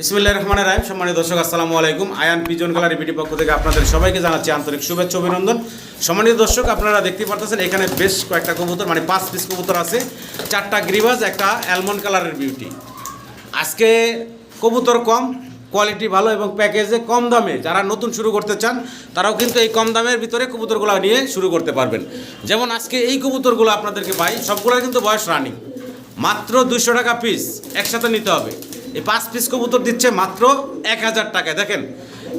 বিসমিল্লাহ রহমান রাহিম। সম্মানিত দর্শক, আসসালামু আলাইকুম। আয়ান পিজন গ্যালারি বিডি পক্ষ থেকে আপনাদের সবাইকে জানাচ্ছি আন্তরিক শুভেচ্ছা অভিনন্দন। সম্মানিত দর্শক, আপনারা দেখতে পাচ্ছেন এখানে বেশ কয়েকটা কবুতর মানে পাঁচ পিস কবুতর আছে। চারটা গ্রিবাজ, একটা অ্যালমন্ড কালারের বিউটি আজকে কবুতর কম কোয়ালিটি ভালো এবং প্যাকেজে কম দামে যারা নতুন শুরু করতে চান, তারাও কিন্তু এই কম দামের ভিতরে কবুতরগুলো নিয়ে শুরু করতে পারবেন। যেমন আজকে এই কবুতরগুলো আপনাদেরকে পাই সবগুলোর কিন্তু বয়স রানিং মাত্র দুশো টাকা পিস একসাথে নিতে হবে। এই পাঁচ পিস কবুতর দিচ্ছে মাত্র এক হাজার টাকায়। দেখেন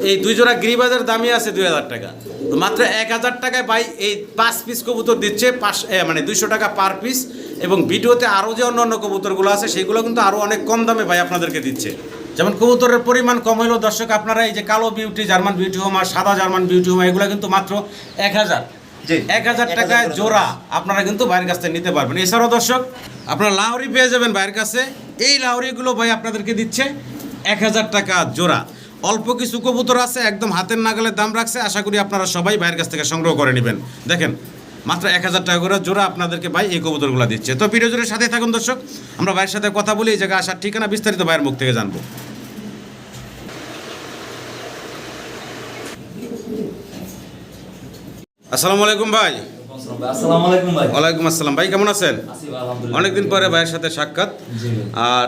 এই দুই জোড়া গিরিবাজার দামই আছে দুই হাজার টাকা। তো মাত্র এক হাজার টাকায় ভাই এই পাঁচ পিস কবুতর দিচ্ছে পাঁচ মানে দুইশো টাকা পার পিস এবং ভিডিওতে আরও যে অন্য অন্য কবুতরগুলো আছে সেগুলো কিন্তু আরও অনেক কম দামে ভাই আপনাদেরকে দিচ্ছে। যেমন কবুতরের পরিমাণ কম হলেও দর্শক আপনারা এই যে কালো বিউটি জার্মান বিউটি হোমা সাদা জার্মান বিউটি হোমা এগুলো কিন্তু মাত্র এক হাজার। এক হাজার টাকায় জোড়া আপনারা কিন্তু বাইরের কাছ থেকে নিতে পারবেন। এছাড়াও দর্শক আপনারা লাহরি পেয়ে যাবেন বাইরের কাছে। এই লাহরিগুলো ভাই আপনাদেরকে দিচ্ছে এক হাজার টাকা জোড়া। অল্প কিছু কবুতর আছে, একদম হাতের নাগালের দাম রাখছে। আশা করি আপনারা সবাই বাইরের কাছ থেকে সংগ্রহ করে নেবেন। দেখেন, মাত্র এক হাজার টাকা করে জোড়া আপনাদেরকে ভাই এই কবুতরগুলো দিচ্ছে। তো ভিডিও জোরের সাথে থাকুন দর্শক, আমরা ভাইয়ের সাথে কথা বলি, এই জায়গায় আসার ঠিকানা বিস্তারিত ভাইয়ের মুখ থেকে জানব। আসসালামু আলাইকুম ভাই। ওয়ালাইকুম আসসালাম। ভাই কেমন আছেন? ভাই, অনেকদিন পরে ভাইয়ের সাথে সাক্ষাৎ। আর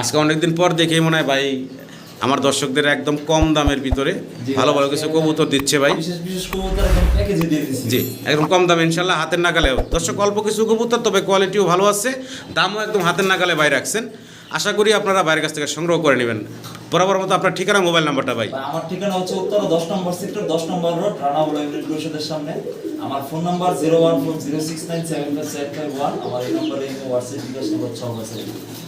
আজকে অনেকদিন পর দেখেই মনে হয় ভাই আমার দর্শকদের একদম কম দামের ভিতরে ভালো ভালো কিছু কবুতর দিচ্ছে ভাই। জি একদম কম দামে ইনশাল্লাহ হাতের নাগালে দর্শক অল্প কিছু কবুতর তবে কোয়ালিটিও ভালো আছে। দামও একদম হাতের নাগালে বাইরে রাখছেন। আশা করি আপনারা বাইরের কাছ থেকে সংগ্রহ করে নেবেন। বরাবর মতো আপনার ঠিকানা মোবাইল নাম্বারটা ভাই। আমার ঠিকানা হচ্ছে উত্তর দশ নম্বর সেক্টর দশ নম্বর রোড রানাবুল ইউনিট পরিষদের সামনে। আমার phone number zero one four zero six nine seven five seven five one. আমার এই নম্বরে হোয়াটসঅ্যাপ বিকাশ নম্বর সব আছে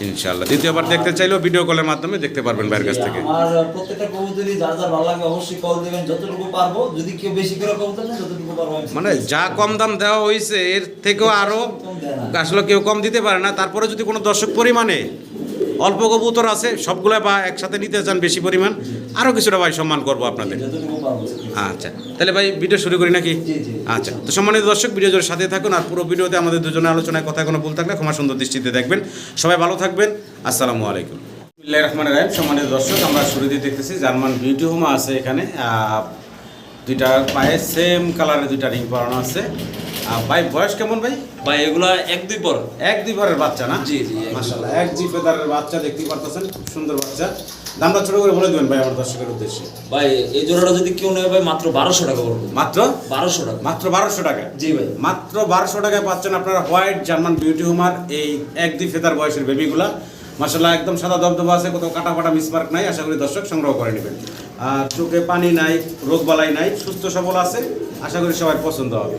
ইনশাল্লাহ দ্বিতীয়বার দেখতে চাইলেও ভিডিও কলের মাধ্যমে দেখতে পারবেন বাইরের কাছ থেকে। আমার প্রত্যেকটা কবুতরই যার যার ভালো লাগে অবশ্যই কল দিবেন যতটুকু পারব। যদি কেউ বেশি করে কবুতর নেয় যতটুকু পারব মানে যা কম দাম দেওয়া হয়েছে এর থেকেও আরও কম আসলে কেউ কম দিতে পারে না। তারপরে যদি কোনো দর্শক পরিমাণে অল্প কবুতর আছে সবগুলো বা একসাথে নিতে চান বেশি পরিমাণ আরও কিছুটা ভাই সম্মান করব আপনাদের। আচ্ছা তাহলে ভাই ভিডিও শুরু করি নাকি? জি, জি। আচ্ছা তো সম্মানিত দর্শক ভিডিও জোর সাথে থাকুন আর পুরো ভিডিওতে আমাদের দুজনের আলোচনায় কথা কোনো ভুল থাকলে ক্ষমা সুন্দর দৃষ্টিতে দেখবেন। সবাই ভালো থাকবেন আসসালামু আলাইকুম। বিল্লাহ রহমান রাহিম। সম্মানিত দর্শক আমরা শুরুতেই দেখতেছি জার্মান বিউটি হোমা আছে এখানে। দুইটা পায়ে সেম কালারের দুইটা রিং পরানো আছে। আহ, ভাই বয়স কেমন ভাই? ভাই এগুলা এক দুই পর। এক দুই পরের বাচ্চা না? জি, জি, এক দুই মাশাআল্লাহ এক জি ফেদারের বাচ্চা দেখতেই পারতেছেন খুব সুন্দর বাচ্চা। দামটা ছোট করে বলে দেবেন ভাই আমার দর্শকের উদ্দেশ্যে। ভাই এই জোড়াটা যদি কেউ নেয় ভাই মাত্র বারোশো টাকা পড়বে। মাত্র? বারোশো টাকা। মাত্র বারোশো টাকা? জি ভাই। মাত্র বারোশো টাকায় পাচ্ছেন আপনারা হোয়াইট জার্মান বিউটি হোমার এই এক দুই ফেদার বয়সের বেবিগুলা মাসাল্লাহ একদম সাদা দবদবা আছে কোথাও কাটা ফাটা মিসমার্ক নাই আশা করি দর্শক সংগ্রহ করে নেবেন। আর চোখে পানি নাই রোগবালাই নাই সুস্থ সবল আছে আশা করি সবাই পছন্দ হবে।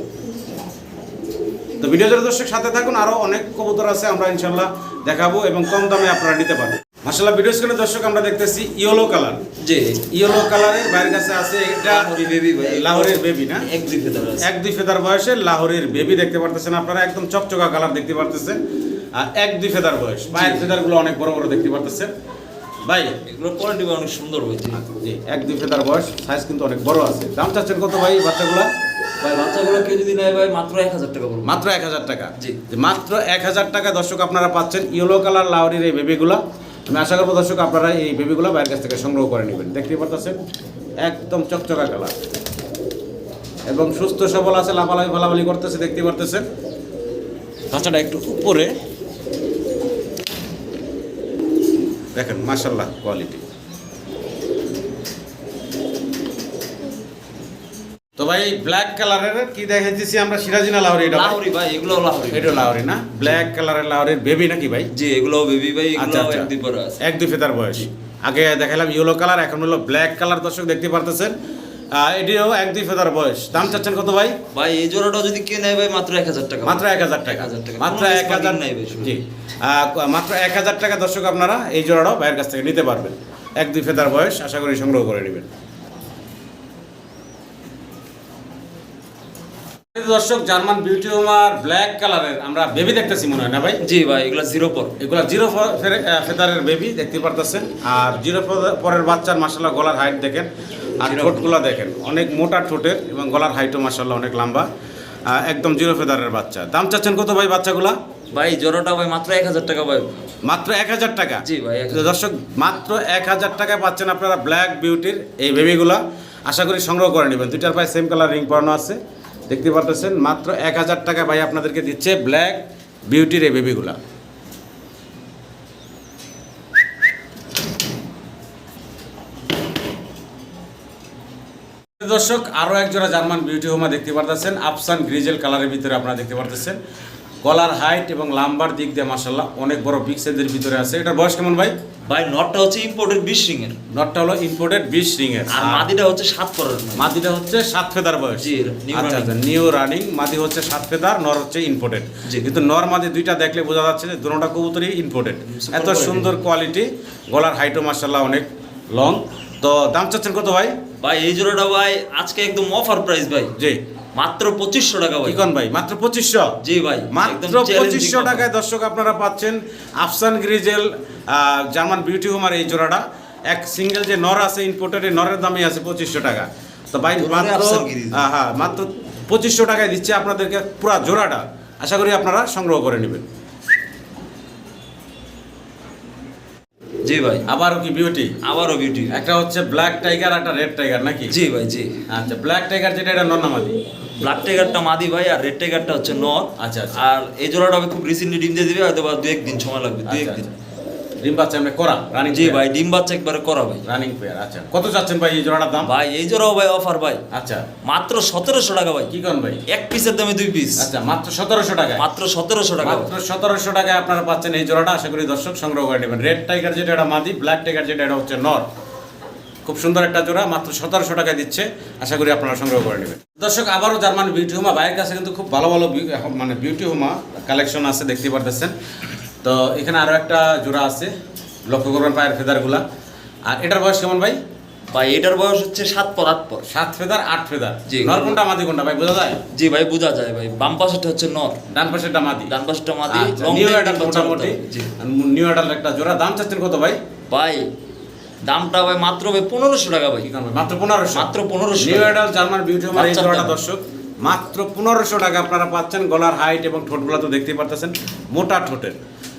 তো ভিডিও যারা দর্শক সাথে থাকুন আরও অনেক কবুতর আছে আমরা ইনশাল্লাহ দেখাবো এবং কম দামে আপনারা নিতে পারেন মাসাল্লাহ ভিডিও স্ক্রিনে দর্শক আমরা দেখতেছি ইয়েলো কালার। জি ইয়েলো কালারের বাইরের কাছে আছে এটা baby লাহোরের বেবি না? এক দুই ফেদার এক দুই ফেদার বয়সে লাহোরের বেবি দেখতে পারতেছেন আপনারা একদম চকচকা কালার দেখতে পারতেছেন। আর এক দুই ফেদার বয়স। পায়ের ফেদারগুলো অনেক বড় বড় দেখতে পারতেছেন। ভাই এগুলো কোয়ালিটি অনেক সুন্দর জি। জি এক দুই ফেদার বয়স সাইজ কিন্তু অনেক বড় আছে। দাম চাচ্ছেন কত ভাই বাচ্চাগুলো? ভাই বাচ্চাগুলো কেউ যদি নেয় ভাই মাত্র এক হাজার টাকা মাত্র এক হাজার টাকা? জি। মাত্র এক হাজার টাকা দর্শক আপনারা পাচ্ছেন ইয়েলো কালার লাহোরির এই বেবিগুলো আমি আশা করব দর্শক আপনারা এই বেবিগুলো বাইরের কাছ থেকে সংগ্রহ করে নেবেন। দেখতে পারতেছেন একদম চকচকা কালার এবং সুস্থ সবল আছে লাফালাফি ফালাফালি করতেছে দেখতে পারতেছেন। বাচ্চাটা একটু উপরে দেখেন মাসাল্লাহ কোয়ালিটি তো ভাই ব্ল্যাক কালারের কি দেখাইতেছি আমরা? সিরাজিনা লাহরি এটা? লাহরি ভাই এগুলো লাহরি। এটা লাহরি না? ব্ল্যাক কালারের লাহরির বেবি নাকি ভাই? জি এগুলো বেবি ভাই আচ্ছা এগুলো আচ্ছা। এক দুই পর আছে। এক দুই ফেতার বয়স। আগে দেখালাম ইয়েলো কালার এখন হলো ব্ল্যাক কালার দর্শক দেখতে পারতেছেন এটিও এক দুই ফেতার বয়স। দাম চাচ্ছেন কত ভাই? ভাই এই জোড়াটা যদি কেউ নেয় ভাই মাত্র এক হাজার টাকা মাত্র এক হাজার টাকা। মাত্র এক হাজার। জি। মাত্র এক হাজার টাকা দর্শক আপনারা এই জোড়াটাও ভাইয়ের কাছ থেকে নিতে পারবেন। এক দুই ফেতার বয়স আশা করি সংগ্রহ করে নেবেন। দর্শক জার্মান বিউটি হোমার ব্ল্যাক কালারের আমরা বেবি দেখতেছি মনে হয় না ভাই? জি ভাই এগুলো জিরো পর। এগুলা জিরো ফেদারের বেবি দেখতে পারতেছেন। আর জিরো পরের বাচ্চার মাসাল্লাহ গলার হাইট দেখেন। আর ঠোঁটগুলো দেখেন অনেক মোটা ঠোঁটের এবং গলার হাইটও মাসাল্লাহ অনেক লম্বা। একদম জিরো ফেদারের বাচ্চা। দাম চাচ্ছেন কত ভাই বাচ্চাগুলা? ভাই জোড়াটা ভাই মাত্র এক হাজার টাকা ভাই। মাত্র এক হাজার টাকা? জি ভাই, দর্শক মাত্র এক হাজার টাকায় পাচ্ছেন আপনারা ব্ল্যাক বিউটির এই বেবিগুলা আশা করি সংগ্রহ করে নেবেন। দুইটার পায়ে সেম কালার রিং পরানো আছে। দেখতে পারতেছেন মাত্র এক হাজার টাকা ভাই আপনাদেরকে দিচ্ছে ব্ল্যাক বিউটির এই বেবিগুলা দর্শক আরও এক জোড়া জার্মান বিউটি হোমা দেখতে পারতেছেন। আফসান গ্রিজেল কালারের ভিতরে আপনারা দেখতে পারতেছেন। গলার হাইট এবং লাম্বার দিক দিয়ে মাসাল্লাহ অনেক বড় বিগ সাইজের ভিতরে আছে। এটার বয়স কেমন ভাই? ভাই নটটা হচ্ছে ইম্পোর্টেড বিশ রিং এর নটটা হলো ইম্পোর্টেড বিশ রিং এর আর মাদিটা হচ্ছে সাত মাদি। মাদিটা হচ্ছে সাত ফেদার বয়স। আচ্ছা আচ্ছা নিউ রানিং মাদি হচ্ছে সাত ফেদার নর হচ্ছে ইম্পোর্টেড জি। কিন্তু নর মাদি দুইটা দেখলে বোঝা যাচ্ছে যে দুটোটা কবুতরই ইম্পোর্টেড এত সুন্দর কোয়ালিটি গলার হাইটও মাসাল্লাহ অনেক লং তো দাম চাচ্ছেন কত ভাই? ভাই এই জোড়াটা ভাই আজকে একদম অফার প্রাইস ভাই। জি। মাত্র পঁচিশশো টাকা ভাই। ইকন ভাই? মাত্র পঁচিশশো? জি ভাই মাত্র পঁচিশশো টাকায় দর্শক আপনারা পাচ্ছেন আফসান গ্রিজেল আহ, জার্মান বিউটি হোমার এই জোড়াটা। এক সিঙ্গেল যে নর আছে ইম্পোর্টেড নরের দামই আছে পঁচিশশো টাকা। তো ভাই মাত্র হ্যাঁ হ্যাঁ মাত্র পঁচিশশো টাকায় দিচ্ছে আপনাদেরকে পুরা জোড়াটা। আশা করি আপনারা সংগ্রহ করে নেবেন। জি ভাই। আবারও কি বিউটি আবারও বিউটি একটা হচ্ছে ব্ল্যাক টাইগার একটা রেড টাইগার নাকি? জি ভাই জি। আচ্ছা ব্ল্যাক টাইগার যেটা এটা নন্নামাদি ব্ল্যাক টাইগারটা মাদি ভাই আর রেড টাইগারটা হচ্ছে নর। আচ্ছা, আচ্ছা। আর এই জোড়াটা খুব রিসেন্টলি ডিম দিয়ে দিবে হয়তো বা দু একদিন সময় লাগবে দু আচ্ছা, একদিন আচ্ছা। ডিম বাচ্চা আমরা করা রানিং জি ভাই ডিম বাচ্চা একবারে করা ভাই। রানিং পেয়ার আচ্ছা। কত চাচ্ছেন ভাই এই জোড়াটার দাম? ভাই এই জোড়াও ভাই অফার ভাই। আচ্ছা। মাত্র সতেরোশো টাকা ভাই। কি করেন ভাই? এক পিসের দামে দুই পিস আচ্ছা মাত্র সতেরোশো টাকা মাত্র সতেরোশো টাকা মাত্র সতেরোশো টাকায় আপনারা পাচ্ছেন এই জোড়াটা। আশা করি দর্শক সংগ্রহ করে নেবেন। রেড টাইগার যেটা এটা মাদি ব্ল্যাক টাইগার যেটা এটা হচ্ছে নর খুব সুন্দর একটা জোড়া মাত্র সতেরোশো টাকায় দিচ্ছে। আশা করি আপনারা সংগ্রহ করে নেবেন। দর্শক আবারও জার্মান বিউটি হোমা ভাইয়ের কাছে কিন্তু খুব ভালো ভালো মানে বিউটি হোমা কালেকশন আছে দেখতে পারতেছেন। তো এখানে আরও একটা জোড়া আছে। লক্ষ্য করবেন পায়ের ফেদারগুলা। আর এটার বয়স কেমন ভাই? ভাই এটার বয়স হচ্ছে সাত পর আট পর সাত ফেদার আট ফেদার। জি। নর কোনটা মাদি কোনটা ভাই বোঝা যায়? জি ভাই বোঝা যায় ভাই। বাম পাশেরটা হচ্ছে নর। ডান পাশেরটা মাদি। ডান পাশেরটা মাদি আচ্ছা, নিউ neck অ্যাডাল্ট মোটামুটি। নিউ অ্যাডাল্ট একটা জোড়া। দাম চাচ্ছেন কত ভাই? ভাই দামটা ভাই মাত্র ভাই পনেরোশো টাকা ভাই। মাত্র পনেরোশো? মাত্র 1500 new adult German beauty homer এই জোড়াটা দর্শক মাত্র পনেরোশো টাকা আপনারা পাচ্ছেন গলার হাইট এবং ঠোঁটগুলো তো দেখতেই পারতেছেন। মোটা ঠোঁটের।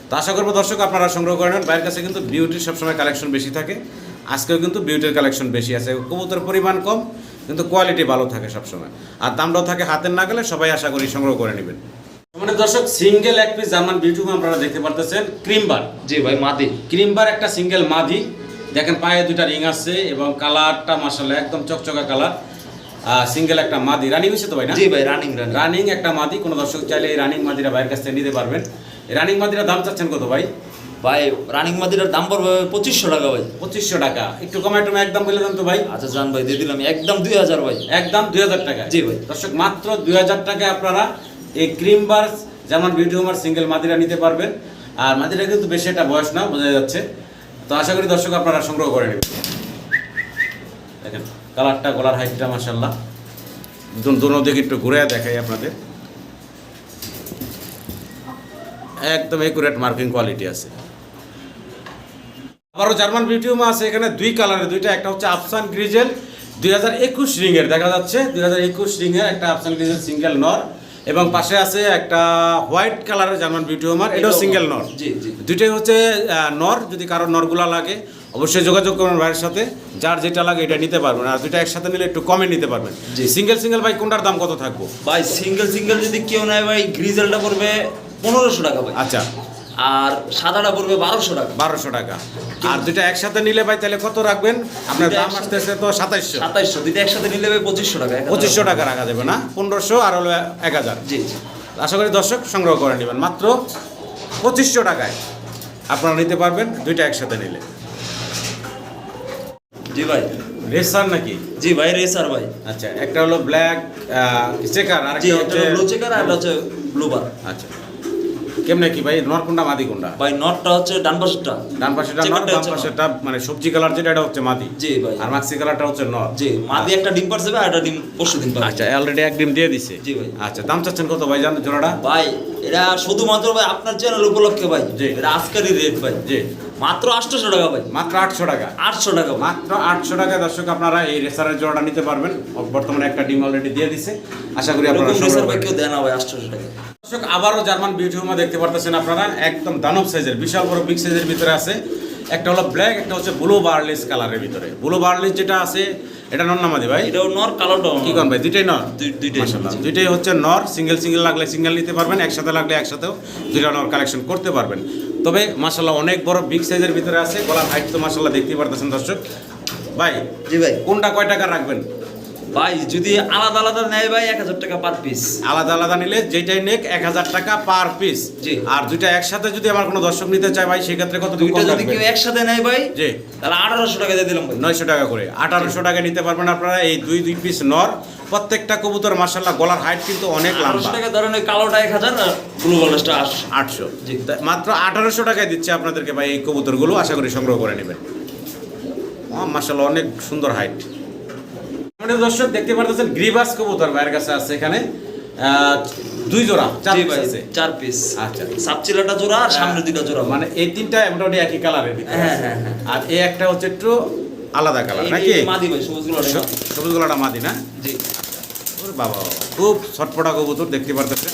তো আশা করব দর্শক আপনারা সংগ্রহ করে নেন। বাইরের কাছে কিন্তু বিউটির সবসময় কালেকশন বেশি থাকে। আজকেও কিন্তু বিউটির কালেকশন বেশি আছে। কবুতর পরিমাণ কম কিন্তু কোয়ালিটি ভালো থাকে সবসময়। আর দামটাও থাকে হাতের না গেলে সবাই আশা করি সংগ্রহ করে নেবেন। মানে দর্শক সিঙ্গেল এক পিস জার্মান বিউটি আপনারা দেখতে পারতেছেন। ক্রিমবার জি ভাই মাদি। ক্রিমবার একটা সিঙ্গেল মাদি। দেখেন পায়ে দুইটা রিং আছে এবং কালারটা মাসাল্লাহ একদম চকচকা কালার। সিঙ্গেল একটা মাদি। রানিং হয়েছে তো ভাই না? জি ভাই রানিং রানিং রানিং একটা মাদি। কোনো দর্শক চাইলে এই রানিং মাদিরা বাইরের কাছ থেকে নিতে পারবেন। রানিং মাদিরা দাম চাচ্ছেন কত ভাই? ভাই রানিং মাদিরার দাম পড়বে পঁচিশশো টাকা ভাই। পঁচিশশো টাকা। একটু কমায় টমে একদম বলে দেন তো ভাই। আচ্ছা জান ভাই দিয়ে দিলাম। একদম দুই হাজার ভাই। একদম দুই হাজার টাকা জি ভাই। দর্শক মাত্র দুই হাজার টাকায় আপনারা এই ক্রিম বার্স যেমন বিউটি হোমার সিঙ্গেল মাদিরা নিতে পারবেন। আর মাদিরা কিন্তু বেশি একটা বয়স না বোঝা যাচ্ছে। তো আশা করি দর্শক আপনারা সংগ্রহ করে নেবেন। দেখেন কালারটা গলার হাইটটা মাসাল্লাহ দুনো দিকে একটু ঘুরে দেখাই আপনাদের। একদম একুরেট মার্কিং কোয়ালিটি আছে। আবারও জার্মান বিউটিউমা আছে এখানে দুই কালারের দুইটা একটা হচ্ছে আফসান গ্রিজেল দুই হাজার একুশ রিংয়ের দেখা যাচ্ছে দুই হাজার একুশ রিংয়ের একটা আফসান গ্রিজেল সিঙ্গেল নর এবং পাশে আছে একটা হোয়াইট কালারের জার্মান বিউটিউমার এটাও সিঙ্গেল নর। জি জি। দুইটাই হচ্ছে নর যদি কারও নরগুলা লাগে অবশ্যই যোগাযোগ করবেন ভাইয়ের সাথে যার যেটা লাগে এটা নিতে পারবেন আর দুইটা একসাথে নিলে একটু কমে নিতে পারবেন। জি। সিঙ্গেল সিঙ্গেল ভাই কোনটার দাম কত থাকব? ভাই সিঙ্গেল সিঙ্গেল যদি কেউ নেয় ভাই গ্রিজেলটা পড়বে পনেরোশো টাকা ভাই। আচ্ছা। আর সাদাটা পড়বে বারোশো টাকা। বারোশো টাকা। আর দুইটা একসাথে নিলে ভাই তাহলে কত রাখবেন? আপনার দাম আসতেছে তো সাতাইশশো। সাতাইশশো দুইটা একসাথে নিলে ভাই পঁচিশশো টাকা পঁচিশশো টাকা রাখা যাবে না? পনেরোশো আর হলো এক হাজার। জি জি। আশা করি দর্শক সংগ্রহ করে নেবেন। মাত্র পঁচিশশো টাকায় আপনারা নিতে পারবেন দুইটা একসাথে নিলে। জি ভাই। রেসার নাকি? জি ভাই রেসার ভাই। আচ্ছা একটা হলো ব্ল্যাক চেকার আর একটা হচ্ছে ব্লু চেকার আর একটা হচ্ছে ব্লু বার। আচ্ছা। কেমনে কি ভাই? নরকুন্ডা মাদি কোনটা? ভাই নটটা হচ্ছে ডান পাশেরটা। ডান পাশেটা নর নর। পাশেটা মানে সবজি কালার যেটা এটা হচ্ছে মাদি। জি ভাই। আর মাক্সি কালারটা হচ্ছে নর। জি মাদি একটা ডিম পারছে ভাই একটা ডিম পরশু দিন আচ্ছা অলরেডি এক ডিম দিয়ে দিছে। জি ভাই। আচ্ছা দাম চাচ্ছেন কত ভাই জানেন জোড়াটা? ভাই এটা শুধুমাত্র ভাই আপনার চ্যানেল উপলক্ষে ভাই। জি। এটা আজকেরই রেট ভাই। জি। মাত্র আটশোশো টাকা ভাই। মাত্র আটশো টাকা। আটশো টাকা মাত্র আটশো টাকা দর্শক আপনারা এই রেসারের জোড়াটা নিতে পারবেন। বর্তমানে একটা ডিম অলরেডি দিয়ে দিছে। আশা করি আপনারা। কেউ দেয় না ভাই আটশোশো টাকা। দর্শক আবারও জার্মান বিউটি হোমা দেখতে পারতেছেন আপনারা। একদম দানব সাইজের বিশাল বড় বিগ সাইজের ভিতরে আছে। একটা হলো ব্ল্যাক একটা হচ্ছে ব্লু বার্লিস কালারের ভিতরে। ব্লু বার্লিস যেটা আছে এটা নর নামাদি ভাই? এটাও নর কালোটাও কি করেন ভাই? দুইটাই নর? দুই- দুইটাই মাশাআল্লাহ। দুইটাই হচ্ছে নর সিঙ্গেল সিঙ্গেল লাগলে সিঙ্গেল নিতে পারবেন একসাথে লাগলে একসাথেও দুইটা নর কালেকশন করতে পারবেন। তবে মাশাআল্লাহ অনেক বড় বিগ সাইজের ভিতরে আছে গলার হাইট তো মাশাআল্লাহ দেখতেই পারতেছেন দর্শক। ভাই জি ভাই। কোনটা কয় টাকা রাখবেন? ভাই যদি আলাদা আলাদা নেয় ভাই এক হাজার টাকা পার পিস আলাদা আলাদা নিলে যেটাই নেক এক হাজার টাকা পার পিস জি। আর দুইটা একসাথে যদি আমার কোনো দর্শক নিতে চায় ভাই সেক্ষেত্রে কত দুইটা যদি কেউ একসাথে নেয় ভাই জি। তাহলে আঠারোশো টাকা দিয়ে দিলাম ভাই। নয়শো টাকা করে। আঠারোশো টাকা নিতে পারবেন আপনারা এই দুই দুই পিস নর। প্রত্যেকটা কবুতর মাসাল্লাহ গলার হাইট কিন্তু অনেক লম্বা। টাকা ধরেন ওই কালোটা এক হাজার ব্লু কালারটা আটশো। মাত্র আঠারোশো টাকায় দিচ্ছে আপনাদেরকে ভাই এই কবুতরগুলো। আশা করি সংগ্রহ করে নেবেন। মাসাল্লাহ অনেক সুন্দর হাইট আমাদের দর্শক দেখতে পারতেছেন গ্রিবাস কবুতর ভাইয়ের কাছে আছে এখানে। দুই জোড়া চার ভাই আছে। চার পিস আচ্ছা। সাবচিলাটা জোড়া আর সামনে দুইটা জোড়া। মানে এই তিনটা মোটামুটি একই কালারের হ্যাঁ, হ্যাঁ, হ্যাঁ। আর এই একটা হচ্ছে একটু আলাদা কালার নাকি? মাদি ভাই সবুজগুলো স- সবুজ গলাটা মাদি না? জি। ওরে বাবা খুব ছটপটা কবুতর দেখতে পারতেছে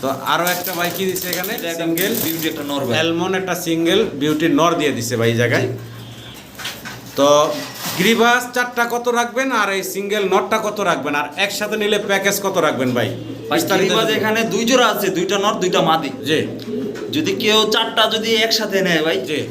তো আরও একটা ভাই কি দিচ্ছে এখানে? সিঙ্গেল বিউটি একটা নর ভাই। অ্যালমন একটা সিঙ্গেল বিউটি নর দিয়ে দিছে ভাই এই জায়গায়। তো গ্রিভাস চারটা কত রাখবেন আর এই সিঙ্গেল নটটা কত রাখবেন? আর একসাথে নিলে প্যাকেজ কত রাখবেন ভাই? এখানে দুই জোড়া আছে দুইটা নট দুইটা মাদি। জি। যদি কেউ চারটা যদি একসাথে নেয় ভাই জি।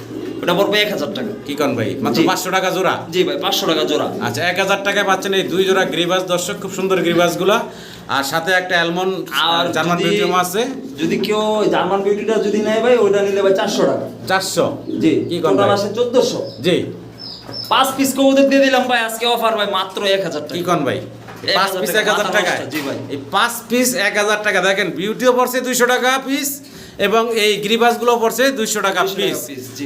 ওটা পড়বে এক হাজার টাকা। কি কন ভাই? মাত্র পাঁচশো টাকা জোড়া? জি ভাই পাঁচশো টাকা জোড়া। আচ্ছা এক হাজার টাকায় পাচ্ছেন এই দুই জোড়া গ্রিবাস। দর্শক খুব সুন্দর গ্রিবাসগুলা আর সাথে একটা অ্যালমন আর জার্মান যদি- আছে। যদি কেউ জার্মান বিউটিটা যদি নেয় ভাই ওইটা নিলে ভাই চারশো টাকা। চারশো? জি। কি কন ভাই? চোদ্দশো। জি। পাঁচ পিস কবুতর দিয়ে দিলাম ভাই আজকে অফার ভাই মাত্র এক হাজার কি কন ভাই? পাঁচ পিস এক হাজার নষ্ট, জি ভাই। এই পাঁচ পিস এক হাজার টাকা দেখেন বিউটিও পড়ছে দুইশো টাকা পিস এবং এই গ্রিবাসগুলো পড়ছে দুইশো টাকা পিস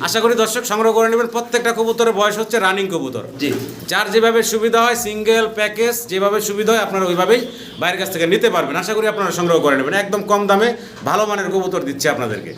আশা করি দর্শক সংগ্রহ করে নেবেন প্রত্যেকটা কবুতরের বয়স হচ্ছে রানিং কবুতর। জি। যার যেভাবে সুবিধা হয় সিঙ্গেল প্যাকেজ যেভাবে সুবিধা হয় আপনারা ওইভাবেই বাইরের কাছ থেকে নিতে পারবেন। আশা করি আপনারা সংগ্রহ করে নেবেন একদম কম দামে ভালো মানের কবুতর দিচ্ছে আপনাদেরকে।